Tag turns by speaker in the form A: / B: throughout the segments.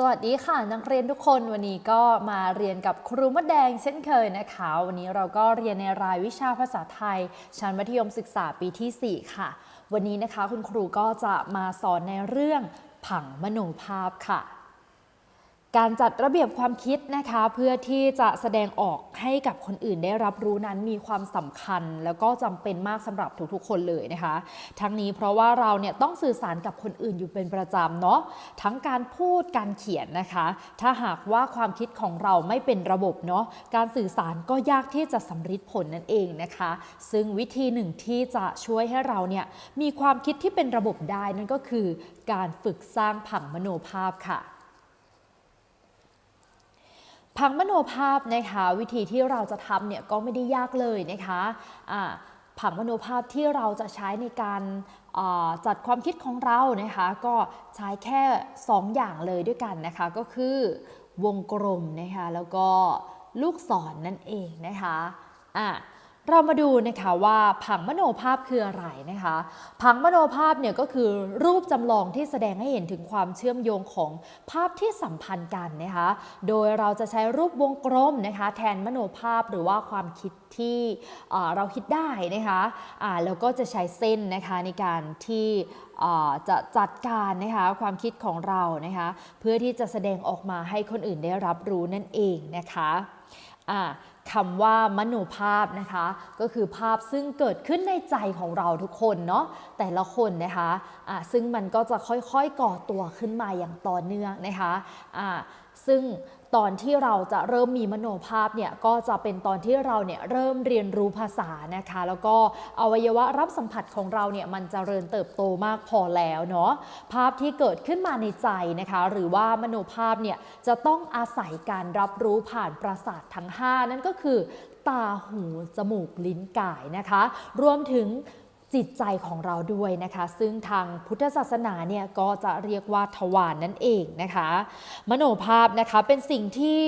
A: สวัสดีค่ะ นักเรียนทุกคนวันนี้ก็มาเรียนกับครูมดแดงเช่นเคยนะคะ วันนี้เราก็เรียนในรายวิชาภาษาไทย ชั้นมัธยมศึกษาปีที่ 4 ค่ะ วันนี้นะคะคุณครูก็จะมาสอนในเรื่องผังมโนภาพค่ะ การจัดระเบียบความคิดนะคะ เพื่อที่จะแสดงออกให้กับคนอื่นได้รับรู้นั้นมีความสำคัญ แล้วก็จำเป็นมากสำหรับทุกๆคนเลยนะคะ ทั้งนี้เพราะว่าเราเนี่ยต้องสื่อสารกับคนอื่นอยู่เป็นประจำเนาะทั้งการพูดการเขียนนะคะ ถ้าหากว่าความคิดของเราไม่เป็นระบบเนาะการสื่อสารก็ยากที่จะสำฤทธิ์ผลนั่นเองนะคะ ซึ่งวิธีหนึ่งที่จะช่วยให้เราเนี่ยมีความคิดที่เป็นระบบได้นั่นก็คือ การฝึกสร้างผังมโนภาพค่ะ ผังมโนภาพนะคะวิธีที่เราจะทำเนี่ยก็ไม่ได้ยากเลยนะคะะผังมโนภาพที่เราจะใช้ในการจัดความคิดของเรานะคะ ก็ใช้แค่ 2 อย่างเลยด้วยกันนะคะ ก็คือวงกลมนะคะแล้วก็ลูกศรนนั่นเองนะคะอะ เรามาดูนะคะว่าผังมโนภาพคืออะไรนะคะ ผังมโนภาพเนี่ยก็คือรูปจำลองที่แสดงให้เห็นถึงความเชื่อมโยงของภาพที่สัมพันธ์กันนะคะ โดยเราจะใช้รูปวงกลมนะคะ แทนมโนภาพหรือว่าความคิดที่เราคิดได้นะคะะแล้วก็จะใช้เส้นนะคะในการที่จะจัดการนะคะความคิดของเรานะคะ เพื่อที่จะแสดงออกมาให้คนอื่นได้รับรู้นั่นเองนะคะะ คำว่ามโนภาพนะคะ ก็คือภาพซึ่งเกิดขึ้นในใจของเราทุกคนเนาะแต่ละคนนะคะะซึ่งมันก็จะค่อยๆก่อตัวขึ้นมาอย่างต่อเนื่องนะคะะซึ่ง ตอนที่เราจะเริ่มมีมโนภาพเนี่ยก็จะเป็นตอนที่เราเนี่ยเริ่มเรียนรู้ภาษานะคะ แล้วก็อวัยวะรับสัมผัสของเราเนี่ยมันจเจริญเติบโตมากพอแล้วเนาะภาพที่เกิดขึ้นมาในใจนะคะ หรือว่ามโนภาพเนี่ยจะต้องอาศัยการรับรู้ผ่านประสาททั้ง 5 นั่นก็คือ ตาหูจมูกลิ้นกายนะคะ รวมถึง จิตใจของเราด้วยนะคะ ซึ่งทางพุทธศาสนาเนี่ยก็จะเรียกว่าทวารนนั่นเองนะคะ มโนภาพนะคะเป็นสิ่งที่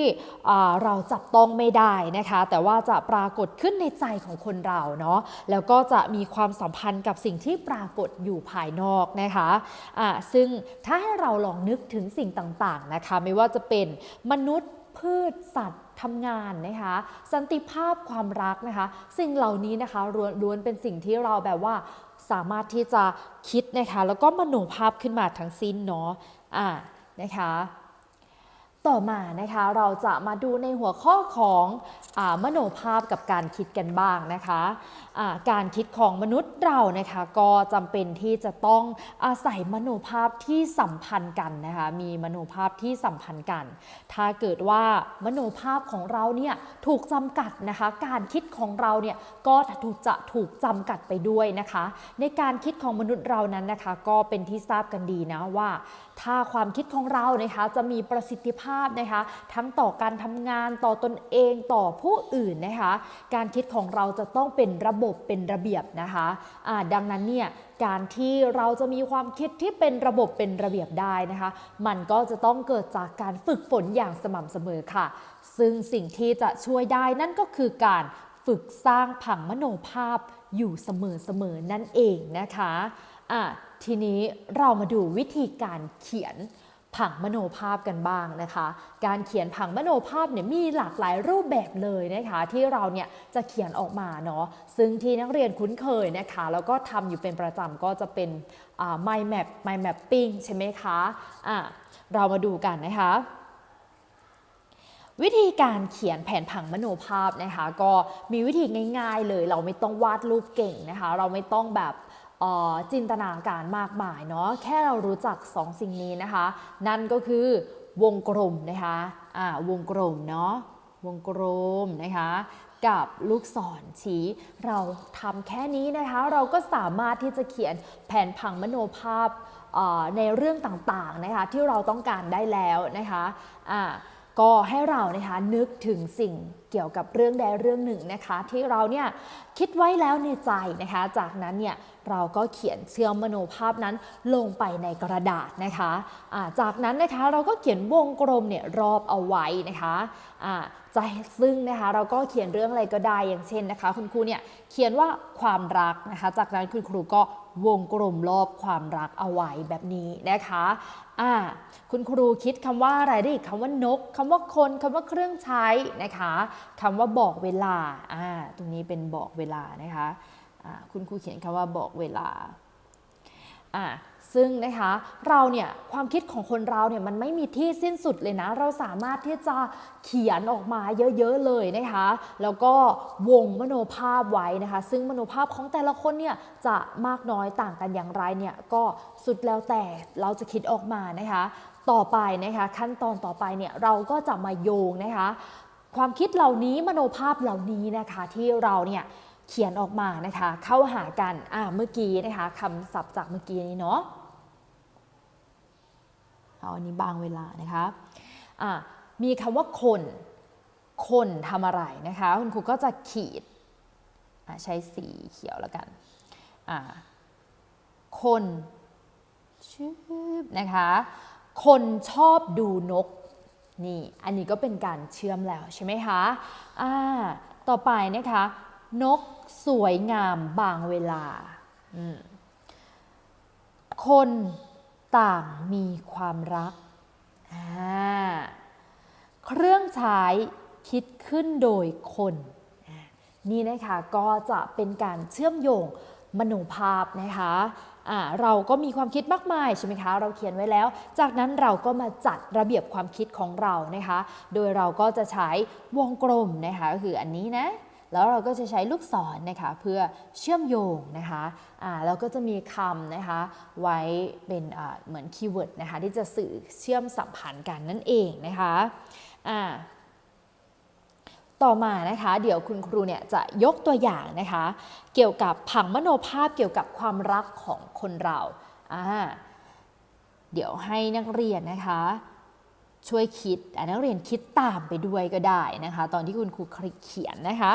A: เราจับต้องไม่ได้นะคะ แต่ว่าจะปรากฏขึ้นในใจของคนเราเนาะแล้วก็จะมีความสัมพันธ์กับสิ่งที่ปรากฏอยู่ภายนอกนะคะะซึ่งถ้าให้เราลองนึกถึงสิ่งต่างๆนะคะ ไม่ว่าจะเป็นมนุษย์พืชสัตว์ ทำงานนะคะ สันติภาพความรักนะคะ สิ่งเหล่านี้นะคะล้วนเป็นสิ่งที่เราแบบว่าสามารถที่จะคิดนะคะ แล้วก็มโนภาพขึ้นมาทั้งสิ้นเนาะอ่านะคะ ต่อมานะคะเราจะมาดูในหัวข้อของอมโนภาพกับการคิดกันบ้างนะคะะการคิดของมนุษย์เรานะคะก็จำเป็นที่จะต้องอาศัยมโนภาพที่สัมพันธ์กันนะคะมีมโนภาพที่สัมพันธ์กัน ถ้าเกิดว่ามโนภาพของเราเนี่ยถูกจำกัดนะคะการคิดของเราเนี่ยก็ถูกจะถูกจำกัดไปด้วยนะคะ ในการคิดของมนุษย์เรานั้นนะคะก็เป็นที่ทราบกันดีนะว่า ถ้าความคิดของเรานะคะจะมีประสิทธิภาพนะคะทั้งต่อการทำงานต่อตนเองต่อผู้อื่นนะคะการคิดของเราจะต้องเป็นระบบเป็นระเบียบนะคะะดังนั้นเนี่ยการที่เราจะมีความคิดที่เป็นระบบเป็นระเบียบได้นะคะ มันก็จะต้องเกิดจากการฝึกฝนอย่างสม่ำเสมอค่ะ ซึ่งสิ่งที่จะช่วยได้นั่นก็คือการฝึกสร้างผังมโนภาพอยู่เสมอๆนั่นเองนะคะะทีนี้เรามาดูวิธีการเขียนผังมโนภาพกันบ้างนะคะ การเขียนผังมโนภาพเนี่ยมีหลากหลายรูปแบบเลยนะคะ ที่เราเนี่ยจะเขียนออกมาเนาะซึ่งที่นักเรียนคุ้นเคยนะคะ แล้วก็ทำอยู่เป็นประจำก็จะเป็น mind map mind mapping ใช่ไหมคะะเรามาดูกันนะคะ วิธีการเขียนแผนผังมโนภาพนะคะ ก็มีวิธีง่าย ๆ เลย เราไม่ต้องวาดรูปเก่งนะคะ เราไม่ต้องแบบ จินตนาการมากมายเนาะแค่เรารู้จัก2สสิ่งนี้นะคะ นั่นก็คือวงกลมนะคะะวงกลมเนาะวงกลมนะคะกับลูกศรชี้ เราทำแค่นี้นะคะ เราก็สามารถที่จะเขียนแผนผังมโนภาพในเรื่องต่างๆนะคะที่เราต้องการได้แล้วนะคะะ ก็ให้เรานะคะนึกถึงสิ่งเกี่ยวกับเรื่องใดเรื่องหนึ่งนะคะ ที่เราเนี่ยคิดไว้แล้วในใจนะคะ จากนั้นเนี่ยเราก็เขียนเชื่อมโนภาพนั้นลงไปในกระดาษนะคะะจากนั้นนะคะเราก็เขียนวงกลมเนี่ยรอบเอาไว้นะคะะจะซึ่งนะคะเราก็เขียนเรื่องอะไรก็ได้อย่างเช่นนะคะ คุณครูเนี่ยเขียนว่าความรักนะคะ จากนั้นคุณครูก็ วงกลมรอบความรักเอาไว้แบบนี้นะคะอ่าคุณครูคิดคำว่าอะไรได้อีกคำว่านกคำว่าคนคำว่าเครื่องใช้นะคะคำว่าบอกเวลาอ่าตรงนี้เป็นบอกเวลานะคะอ่าคุณครูเขียนคำว่าบอกเวลา อ่าซึ่งนะคะเราเนี่ยความคิดของคนเราเนี่ยมันไม่มีที่สิ้นสุดเลยนะ เราสามารถที่จะเขียนออกมาเยอะๆเลยนะคะ แล้วก็วงมโนภาพไว้นะคะ ซึ่งมโนภาพของแต่ละคนเนี่ยจะมากน้อยต่างกันอย่างไรเนี่ยก็สุดแล้วแต่เราจะคิดออกมานะคะ ต่อไปนะคะขั้นตอนต่อไปเนี่ยเราก็จะมาโยงนะคะ ความคิดเหล่านี้มโนภาพเหล่านี้นะคะที่เราเนี่ย เขียนออกมานะคะ เข้าหากันอ่าเมื่อกี้นะคะคำศัพท์จากเมื่อกี้นี้เนาะเอาอันนี้บางเวลานะคะอ่ามีคำว่าคน คนทำอะไรนะคะ คุณครูก็จะขีดใช้สีเขียวแล้วกัน คนชื่อนะคะ คนชอบดูนก นี่ อันนี้ก็เป็นการเชื่อมแล้วใช่ไหมคะอ่าต่อไปนะคะ นก สวยงามบางเวลา คนต่างมีความรัก เครื่องใช้คิดขึ้นโดยคน นี่นะคะก็จะเป็นการเชื่อมโยงมโนภาพนะคะเราก็มีความคิดมากมายใช่ไหมคะ เราเขียนไว้แล้ว จากนั้นเราก็มาจัดระเบียบความคิดของเรานะคะ โดยเราก็จะใช้วงกลมนะคะก็คืออันนี้นะ แล้วเราก็จะใช้ลูกศรนะคะเพื่อเชื่อมโยงนะคะแล้วก็จะมีคำนะคะไว้เป็นเหมือนคีย์เวิร์ดนะคะที่จะสื่อเชื่อมสัมพันธ์กันนั่นเองนะคะต่อมานะคะเดี๋ยวคุณครูเนี่ยจะยกตัวอย่างนะคะ เกี่ยวกับผังมโนภาพเกี่ยวกับความรักของคนเรา เดี๋ยวให้นักเรียนนะคะ ช่วยคิดอะนักเรียนคิดตามไปด้วยก็ได้นะคะ ตอนที่คุณครูเขียนนะคะ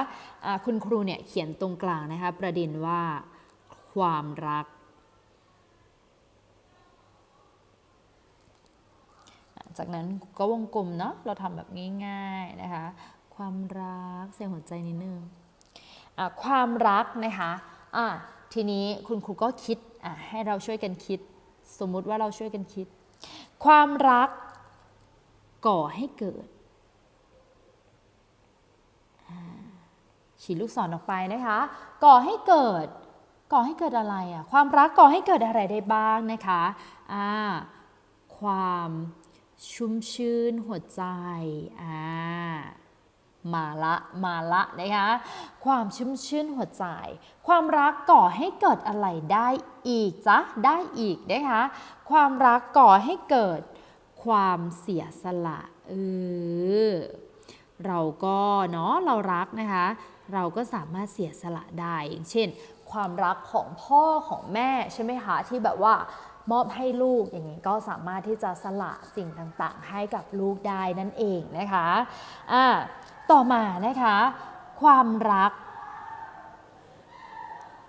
A: ะคุณครูเนี่ยเขียนตรงกลางนะคะ ประเด็นว่าความรัก จากนั้นก็วงกลมเนาะเราทำแบบง่ายๆนะคะ ความรักเสียงหัวใจนิดนึงความรักนะคะะทีนี้คุณครูก็คิดให้เราช่วยกันคิด สมมุติว่าเราช่วยกันคิด ความรัก ก่อให้เกิดฉีดลูกศรออกไปนะคะ ก่อให้เกิด ก่อให้เกิดอะไรอะความรักก่อให้เกิดอะไรได้บ้างนะคะอ่าความชุ่มชื่นหัวใจอ่ามาละมาละนะคะความชุ่มชื่นหัวใจ ความรักก่อให้เกิดอะไรได้อีกจ๊ะได้อีกนะคะความรักก่อให้เกิด ความเสียสละเออเราก็เนาะเรารักนะคะ เราก็สามารถเสียสละได้อย่างเช่น ความรักของพ่อของแม่ใช่ไหมคะที่แบบว่ามอบให้ลูกอย่างนี้ก็สามารถที่จะสละสิ่งต่างๆ ให้กับลูกได้นั่นเองนะคะอ่าต่อมานะคะ ความรัก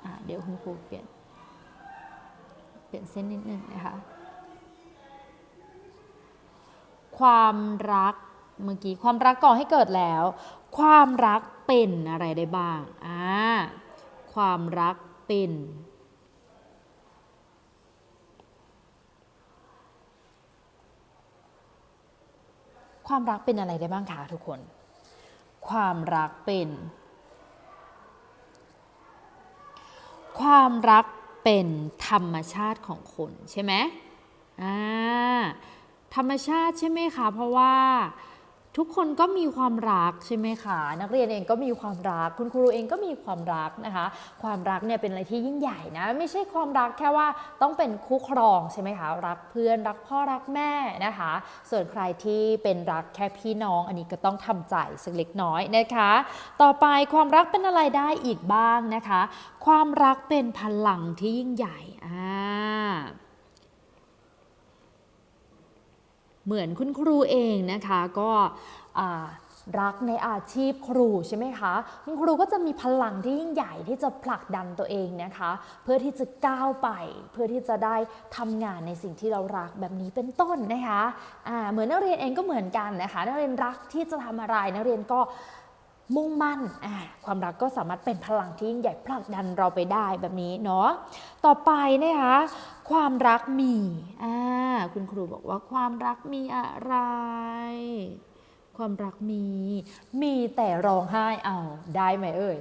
A: อ่าเดี๋ยวคุณครูเปลี่ยน เปลี่ยนเส้นนิดนึงนะคะ ความรักเมื่อกี้ความรักก่อให้เกิดแล้ว ความรักเป็นอะไรได้บ้างอ่าความรักเป็น ความรักเป็นอะไรได้บ้างคะทุกคน ความรักเป็น ความรักเป็นธรรมชาติของคนใช่ไหมอ่า ธรรมชาติใช่ไหมคะ เพราะว่าทุกคนก็มีความรักใช่ไหมคะนักเรียนเองก็มีความรัก คุณครูเองก็มีความรักนะคะ ความรักเนี่ยเป็นอะไรที่ยิ่งใหญ่นะ ไม่ใช่ความรักแค่ว่าต้องเป็นคู่ครองใช่ไหมคะรักเพื่อนรักพ่อรักแม่นะคะ ส่วนใครที่เป็นรักแค่พี่น้อง อันนี้ก็ต้องทำใจสักเล็กน้อยนะคะ ต่อไปความรักเป็นอะไรได้อีกบ้างนะคะ ความรักเป็นพลังที่ยิ่งใหญ่อ่า เหมือนคุณครูเองนะคะก็รักในอาชีพครูใช่ไหมคะ คุณครูก็จะมีพลังที่ยิ่งใหญ่ที่จะผลักดันตัวเองนะคะ เพื่อที่จะก้าวไป เพื่อที่จะได้ทำงานในสิ่งที่เรารักแบบนี้เป็นต้นนะคะะเหมือนนักเรียนเองก็เหมือนกันนะคะ นักเรียนรักที่จะทำอะไรนักเรียนก็ มุ่งมั่น ความรักก็สามารถเป็นพลังที่ยิ่งใหญ่ผลักดันเราไปได้แบบนี้เนาะ ต่อไปนะคะ ความรักมี คุณครูบอกว่าความรักมีอะไร ความรักมี มีแต่ร้องไห้ เอาได้ไหมเอ่ย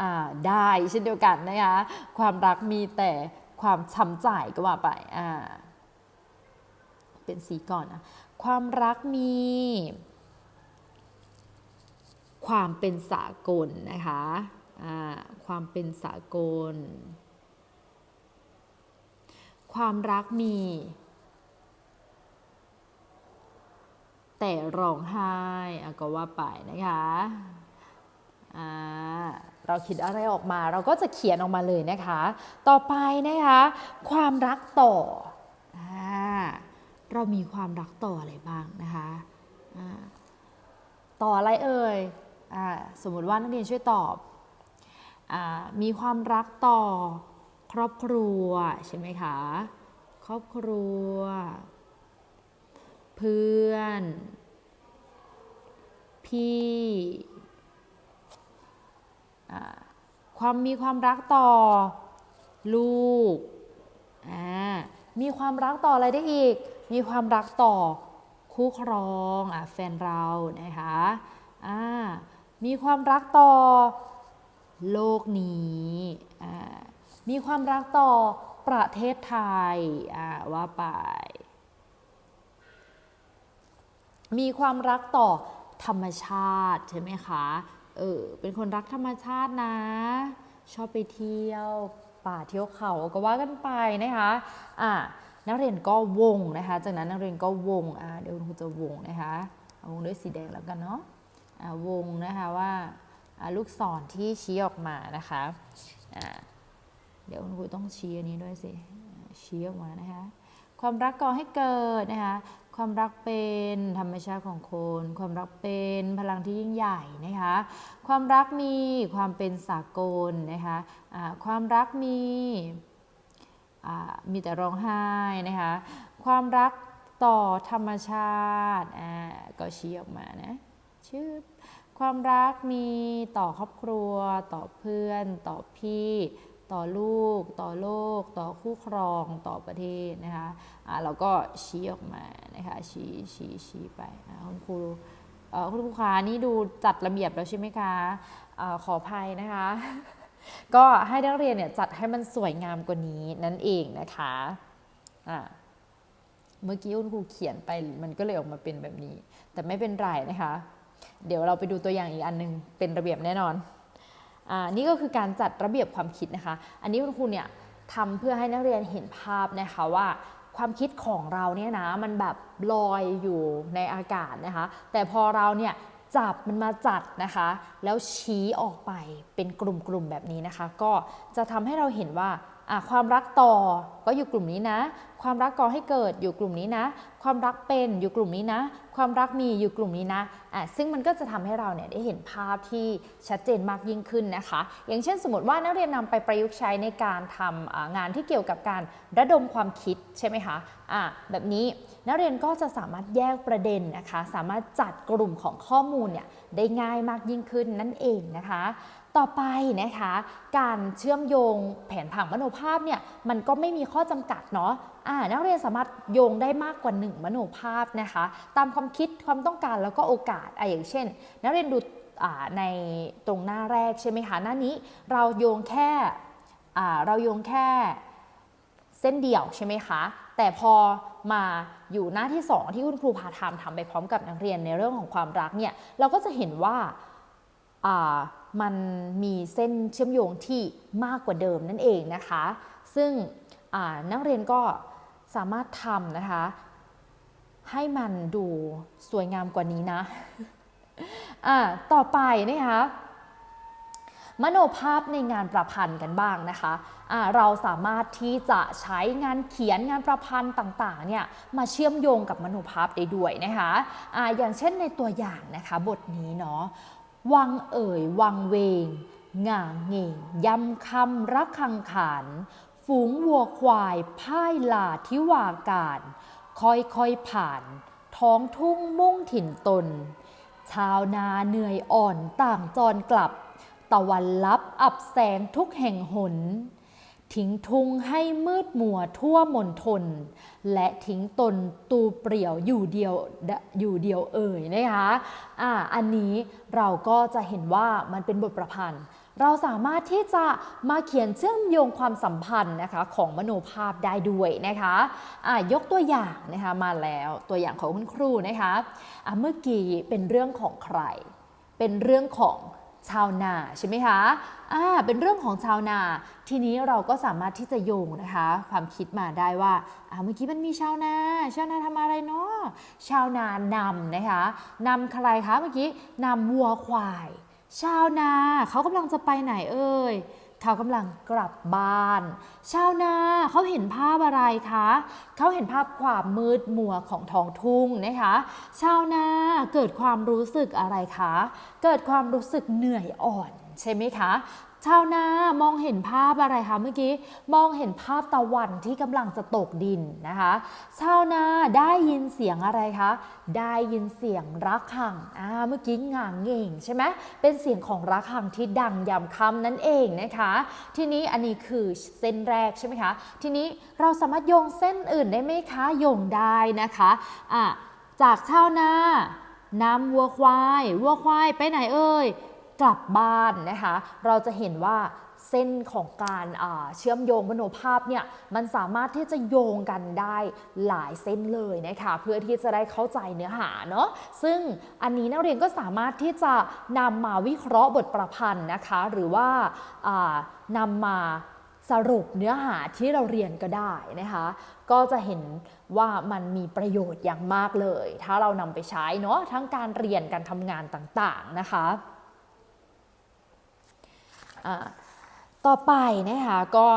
A: อ่า ได้เช่นเดียวกันนะคะ ความรักมีแต่ความช้ำใจก็ว่าไป อ่า เป็นสีก่อนนะ ความรักมี ความเป็นสากลนะคะความเป็นสากล ความรักมี แต่ร้องไห้ก็ว่าไปนะคะเราคิดอะไรออกมาเราก็จะเขียนออกมาเลยนะคะ ต่อไปนะคะ ความรักต่ออเรามีความรักต่ออะไรบ้างนะคะ ต่ออะไรเอ่ย สมมุติว่านักเรียนช่วยตอบอมีความรักต่อครอบครัวใช่ไหมคะ ครอบครัว เพื่อน พี่ความมีความรักต่อลูก มีความรักต่ออะไรได้อีก มีความรักต่อคู่ครองอแฟนเรานะคะอ่า มีความรักต่อโลกนี้มีความรักต่อประเทศไทยว่าไป มีความรักต่อธรรมชาติใช่ไหมคะ เออ เป็นคนรักธรรมชาตินะ ชอบไปเที่ยวป่าเที่ยวเขาก็ว่ากันไปนะคะ อ่านักเรียนก็วงนะคะ จากนั้นนักเรียนก็วง อ่า เดี๋ยวคุณครูจะวงนะคะ วงด้วยสีแดงแล้วกันเนาะ วงนะคะว่าลูกศรที่ชี้ออกมานะคะเดี๋ยวคุณครูต้องชี้อันนี้ด้วยสิชี้ออกมานะคะ ความรักก่อให้เกิดนะคะ ความรักเป็นธรรมชาติของคน ความรักเป็นพลังที่ยิ่งใหญ่นะคะ ความรักมีความเป็นสากลนะคะอ่าความรักมีมีแต่ร้องไห้นะคะ ความรักต่อธรรมชาติก็ชี้ออกมานะ ชื่อความรักมีต่อครอบครัว ต่อเพื่อน ต่อพี่ ต่อลูก ต่อโลก ต่อคู่ครองต่อประเทศนะคะอ่าเราก็ชี้ออกมานะคะชี้ชี้ชี้ไปอ่าคุณครูเอ่อคุณครูคะนี่ดูจัดระเบียบแล้วใช่ไหมคะอาขออภัยนะคะ ก็ให้นักเรียนเนี่ยจัดให้มันสวยงามกว่านี้นั่นเองนะคะอ่าเมื่อกี้คุณครูเขียนไปมันก็เลยออกมาเป็นแบบนี้ แต่ไม่เป็นไรนะคะ เดี๋ยวเราไปดูตัวอย่างอีกอันหนึงเป็นระเบียบแน่นอนอ่านี่ก็คือการจัดระเบียบความคิดนะคะ อันนี้คุณครูเนี่ยทำเพื่อให้นักเรียนเห็นภาพนะคะว่าความคิดของเราเนี่ยนะมันแบบลอยอยู่ในอากาศนะคะ แต่พอเราเนี่ยจับมันมาจัดนะคะ แล้วชี้ออกไปเป็นกลุ่มๆแบบนี้นะคะ ก็จะทำให้เราเห็นว่า ความรักต่อก็อยู่กลุ่มนี้นะ ความรักก่อให้เกิดอยู่กลุ่มนี้นะ ความรักเป็นอยู่กลุ่มนี้นะ ความรักมีอยู่กลุ่มนี้นะอะซึ่งมันก็จะทำให้เราเนี่ยได้เห็นภาพที่ชัดเจนมากยิ่งขึ้นนะคะ อย่างเช่นสมมติว่านักเรียนนำไปประยุกต์ใช้ในการทำอ่างานที่เกี่ยวกับการระดมความคิดใช่ไหมคะอะแบบนี้นักเรียนก็จะสามารถแยกประเด็นนะคะ สามารถจัดกลุ่มของข้อมูลเนี่ยได้ง่ายมากยิ่งขึ้นนั่นเองนะคะ ต่อไปนะคะ การเชื่อมโยงแผนผังมโนภาพเนี่ยมันก็ไม่มีข้อจำกัดเนาะนักเรียนสามารถโยงได้มากกว่า 1 มโนภาพนะคะ ตามความคิดความต้องการแล้วก็โอกาสออย่างเช่น นักเรียนดูในตรงหน้าแรกใช่ไหมคะหน้านี้เราโยงแค่เราโยงแค่เส้นเดี่ยวใช่ไหมคะ แต่พอมาอยู่หน้าที่ 2 ที่คุณครูพาทำทำไปพร้อมกับนักเรียนในเรื่องของความรักเนี่ยเราก็จะเห็นว่า มันมีเส้นเชื่อมโยงที่มากกว่าเดิมนั่นเองนะคะ ซึ่งนักเรียนก็สามารถทำนะคะ ให้มันดูสวยงามกว่านี้นะอ่าต่อไปนะคะมโนภาพในงานประพันธ์กันบ้างนะคะอ่าเราสามารถที่จะใช้งานเขียนงานประพันธ์ต่างๆเนี่ยมาเชื่อมโยงกับมโนภาพได้ด้วยนะคะอ่าอย่างเช่นในตัวอย่างนะคะ บทนี้เนาะ วังเอ่ยวังเวงง่างเงงยำคำรักคังขานฝูงวัวควายพ่ายลาทิวาการค่อยค่อยผ่าน ท้องทุ่งมุ่งถิ่นตน ชาวนาเหนื่อยอ่อนต่างจรกลับ ตะวันลับอับแสงทุกแห่งหน ทิ้งทุ่งให้มืดมัวทั่วมณฑลและทิ้งตนตูเปลี่ยวอยู่เดียวอยู่เดียวเอ่ยนะคะอ่าอันนี้เราก็จะเห็นว่ามันเป็นบทประพันธ์ เราสามารถที่จะมาเขียนเชื่อมโยงความสัมพันธ์นะคะของมโนภาพได้ด้วยนะคะอ่ายกตัวอย่างนะคะมาแล้วตัวอย่างของคุณครูนะคะอะเมื่อกี้เป็นเรื่องของใคร เป็นเรื่องของ ชาวนาใช่ไหมคะอ่าเป็นเรื่องของชาวนา ทีนี้เราก็สามารถที่จะโยงนะคะ ความคิดมาได้ว่าอ่าเมื่อกี้มันมีชาวนา ชาวนาทำอะไรเนาะชาวนานำนะคะนำใครคะเมื่อกี้นำวัวควาย ชาวนาเขากำลังจะไปไหนเอ่ย เขากำลังกลับบ้าน ชาวนาเขาเห็นภาพอะไรคะ เขาเห็นภาพความมืดมัวของท้องทุ่งนะคะ ชาวนาเกิดความรู้สึกอะไรคะ เกิดความรู้สึกเหนื่อยอ่อนใช่ไหมคะ ชาวนามองเห็นภาพอะไรคะเมื่อกี้มองเห็นภาพตะวันที่กำลังจะตกดินนะคะ ชาวนาได้ยินเสียงอะไรคะได้ยินเสียงระฆังอ่าเมื่อกี้งางเง่งใช่ไหมเป็นเสียงของระฆังที่ดังยามค่ำนั่นเองนะคะ ทีนี้อันนี้คือเส้นแรกใช่ไหมคะทีนี้เราสามารถโยงเส้นอื่นได้ไหมคะโยงได้นะคะอะจากชาวนานำวัวควาย วัวควายไปไหนเอ่ย กลับบ้านนะคะ เราจะเห็นว่าเส้นของการเชื่อมโยงมโนภาพเนี่ยมันสามารถที่จะโยงกันได้หลายเส้นเลยนะคะเพื่อที่จะได้เข้าใจเนื้อหาเนาะซึ่งอันนี้นักเรียนก็สามารถที่จะนำมาวิเคราะห์บทประพันธ์นะคะ หรือว่านำมาสรุปเนื้อหาที่เราเรียนก็ได้นะคะ ก็จะเห็นว่ามันมีประโยชน์อย่างมากเลย ถ้าเรานำไปใช้เนาะทั้งการเรียนการทำงานต่างๆนะคะ ต่อไปนะคะก็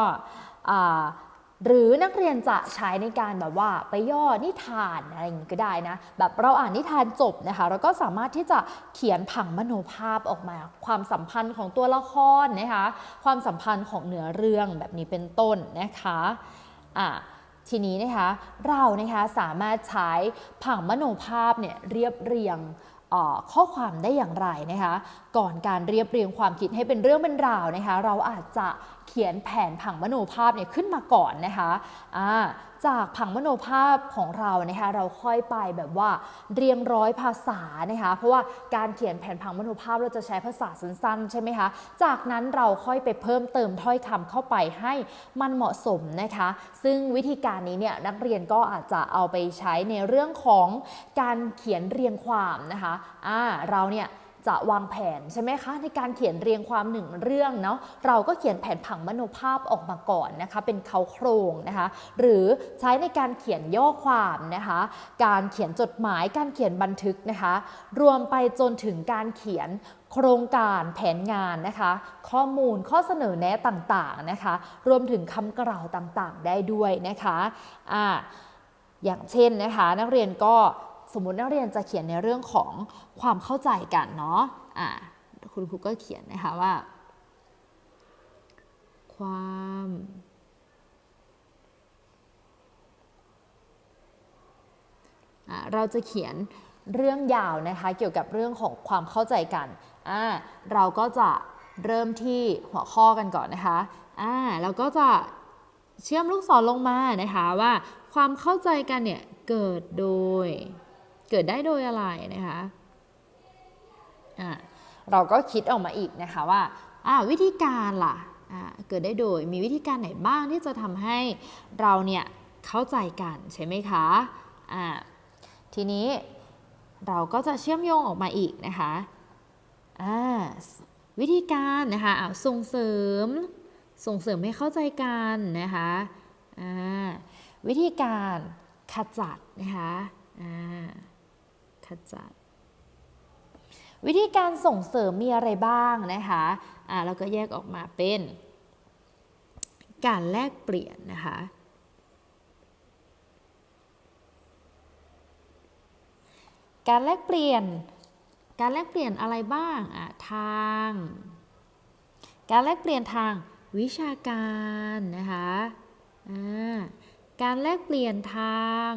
A: หรือนักเรียนจะใช้ในการแบบว่าไปย่อนิทานอะไรอย่างนี้ก็ได้นะ แบบเราอ่านนิทานจบนะคะเราก็สามารถที่จะเขียนผังมโนภาพออกมา ความสัมพันธ์ของตัวละครนะคะความสัมพันธ์ของเนื้อเรื่องแบบนี้เป็นต้นนะคะอ่าทีนี้นะคะเรานะคะสามารถใช้ผังมโนภาพเนี่ยเรียบเรียง ข้อความได้อย่างไรนะคะ ก่อนการเรียบเรียงความคิดให้เป็นเรื่องเป็นราวนะคะ เราอาจจะเขียนแผนผังมโนภาพเนี่ยขึ้นมาก่อนนะคะะ จากผังมโนภาพของเรานะคะเราค่อยไปแบบว่าเรียงร้อยภาษานะคะเพราะว่าการเขียนแผนผังมโนภาพเราจะใช้ภาษาสั้นๆ ใช่ไหมคะ จากนั้นเราค่อยไปเพิ่มเติมถ้อยคำเข้าไปให้มันเหมาะสมนะคะ ซึ่งวิธีการนี้เนี่ยนักเรียนก็อาจจะเอาไปใช้ในเรื่องของการเขียนเรียงความนะคะอ่าเราเนี่ย จะวางแผนใช่ไหมคะในการเขียนเรียงความหนึ่งเรื่องเนาะเราก็เขียนแผนผังมโนภาพออกมาก่อนนะคะเป็นเขาโครงนะคะหรือใช้ในการเขียนย่อความนะคะการเขียนจดหมายการเขียนบันทึกนะคะรวมไปจนถึงการเขียนโครงการแผนงานนะคะ ข้อมูลข้อเสนอแนะต่างๆนะคะ รวมถึงคำกล่าวต่างๆ ได้ด้วยนะคะอ่าอย่างเช่นนะคะ นักเรียนก็ สมมตินักเรียนจะเขียนในเรื่องของความเข้าใจกันเนาะอ่าคุณครูก็เขียนนะคะว่า ความเราจะเขียนเรื่องยาวนะคะเกี่ยวกับเรื่องของความเข้าใจกัน เราก็จะเริ่มที่หัวข้อกันก่อนนะคะอ่าเราก็จะเชื่อมลูกศรลงมานะคะว่าความเข้าใจกันเนี่ยเกิดโดย เกิดได้โดยอะไรนะคะะเราก็คิดออกมาอีกนะคะว่าวิธีการล่ะเกิดได้โดยมีวิธีการไหนบ้างที่จะทำให้เราเนี่ยเข้าใจกันใช่ไหมคะะทีนี้เราก็จะเชื่อมโยงออกมาอีกนะคะวิธีการนะคะส่งเสริมส่งเสริมให้เข้าใจกันนะคะวิธีการขจัดนะคะ ขจัด วิธีการส่งเสริมมีอะไรบ้างนะคะอ่าเราก็แยกออกมาเป็น การแลกเปลี่ยนนะคะการแลกเปลี่ยน การแลกเปลี่ยนอะไรบ้างอะทาง การแลกเปลี่ยนทางวิชาการนะคะ การแลกเปลี่ยนทาง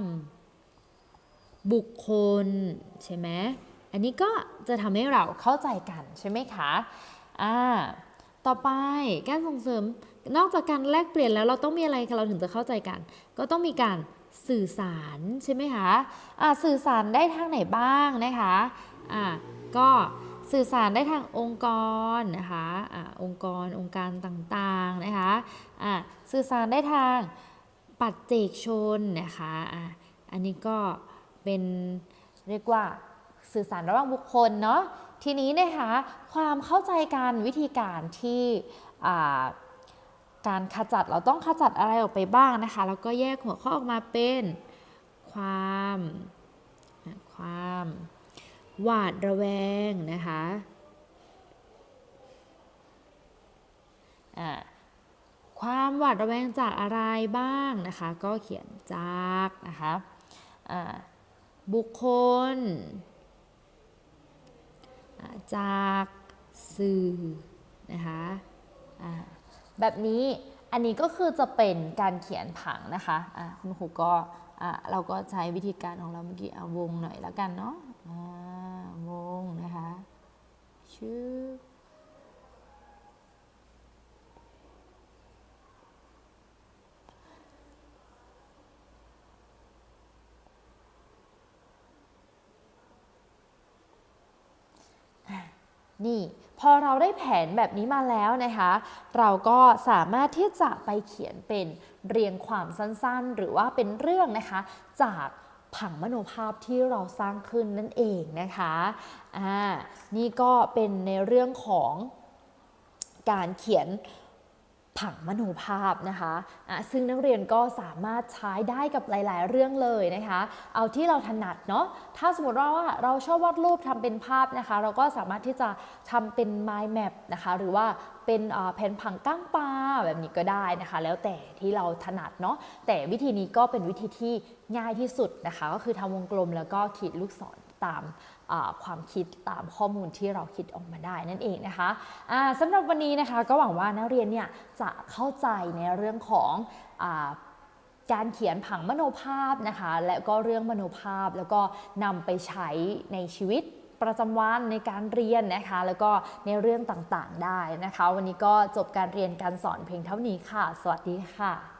A: บุคคลใช่ไหมอันนี้ก็จะทำให้เราเข้าใจกันใช่ไหมคะอ่าต่อไปการส่งเสริมนอกจากการแลกเปลี่ยนแล้วเราต้องมีอะไรคะเราถึงจะเข้าใจกัน ก็ต้องมีการสื่อสารใช่ไหมคะอ่าสื่อสารได้ทางไหนบ้างนะคะอ่าก็สื่อสารได้ทางองค์กรนะคะอ่าองค์กรองค์การต่างๆนะคะอ่าสื่อสารได้ทางปัจเจกชนนะคะอ่าอันนี้ก็ เป็นเรียกว่าสื่อสารระหว่างบุคคลเนาะทีนี้นะคะความเข้าใจกันวิธีการที่การขจัดเราต้องขจัดอะไรออกไปบ้างนะคะ แล้วก็แยกหัวข้อออกมาเป็นความความหวาดระแวงนะคะความหวาดระแวงจากอะไรบ้างนะคะ ก็เขียนจากนะคะ บุคคล จากสื่อนะคะแบบนี้อันนี้ก็คือจะเป็นการเขียนผังนะคะะคุณครูก็เราก็ใช้วิธีการของเราเมื่อกี้เอาวงหน่อยแล้วกันเนาะวงนะคะชื่อ นี่พอเราได้แผนแบบนี้มาแล้วนะคะ เราก็สามารถที่จะไปเขียนเป็นเรียงความสั้นๆ หรือว่าเป็นเรื่องนะคะ จากผังมโนภาพที่เราสร้างขึ้นนั่นเองนะคะอ่านี่ก็เป็นในเรื่องของการเขียน ผังมโนภาพนะคะะซึ่งนักเรียนก็สามารถใช้ได้กับหลาย ๆ เรื่องเลยนะคะ เอาที่เราถนัดเนาะ ถ้าสมมติว่าเราชอบวาดรูปทำเป็นภาพนะคะ เราก็สามารถที่จะทำเป็น mind map นะคะ หรือว่าเป็นแผนผังก้างปลาแบบนี้ก็ได้นะคะ แล้วแต่ที่เราถนัดเนาะ แต่วิธีนี้ก็เป็นวิธีที่ง่ายที่สุดนะคะ ก็คือทำวงกลมแล้วก็ขีดลูกศรตาม ความคิดตามข้อมูลที่เราคิดออกมาได้นั่นเองนะคะะสำหรับวันนี้นะคะก็หวังว่านักเรียนเนี่ยจะเข้าใจในเรื่องของอการเขียนผังมโนภาพนะคะ และก็เรื่องมโนภาพแล้วก็นำไปใช้ในชีวิตประจำวันในการเรียนนะคะ แล้วก็ในเรื่องต่างๆได้นะคะ วันนี้ก็จบการเรียนการสอนเพียงเท่านี้ค่ะ สวัสดีค่ะ